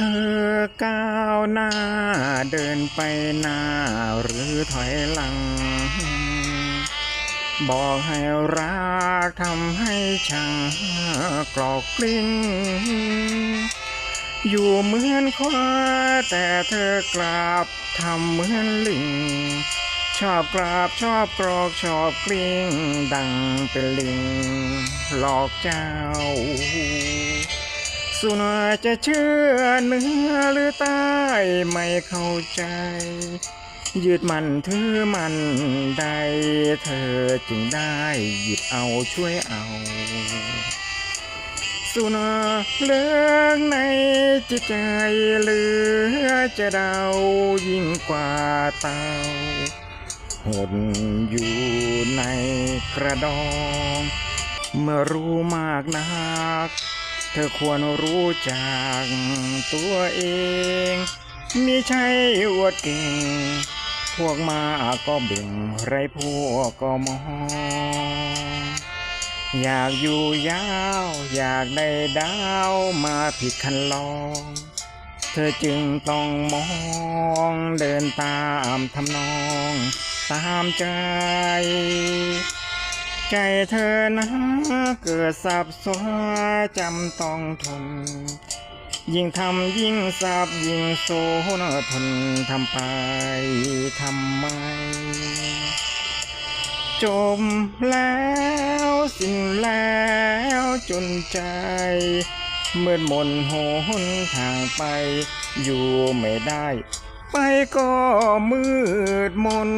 เธอก้าวหน้าเดินไปหน้าหรือถอยหลัง บอกให้รักทำให้ช่างกรอกกลิ้ง อยู่เหมือนควายแต่เธอกราบทำเหมือนลิง ชอบกราบชอบกรอกชอบกลิ้ง ดังเป็นลิง หลอกเจ้า สุนจะเชื่อเนื้อหรือใต้ไม่เข้าใจ ยืดมันถือมันได้เธอจึงได้หยิบเอาช่วยเอา สุนาเลืองในจิตใจเหลือจะเดายิ่งกว่าเตาหดอยู่ในกระดอง เมื่อรู้มากนัก ธอควรรู้จักตัวเองมิใช่อวดเก่ง พวกมาก็เบ่งไรพวกก็มอง อยากอยู่ยาว อยากได้ดาวมาผิดคันลอง เธอจึงต้องมองเดินตามทำนอง ตามใจ ใจเธอนะเกิดสับสนจำต้องทน ยิ่งทำยิ่งสับยิ่งโซนทนทำไปทำไม จมแล้วสิ้นแล้วจนใจมืดมนโหนทางไป อยู่ไม่ได้ ไปก็มืดมน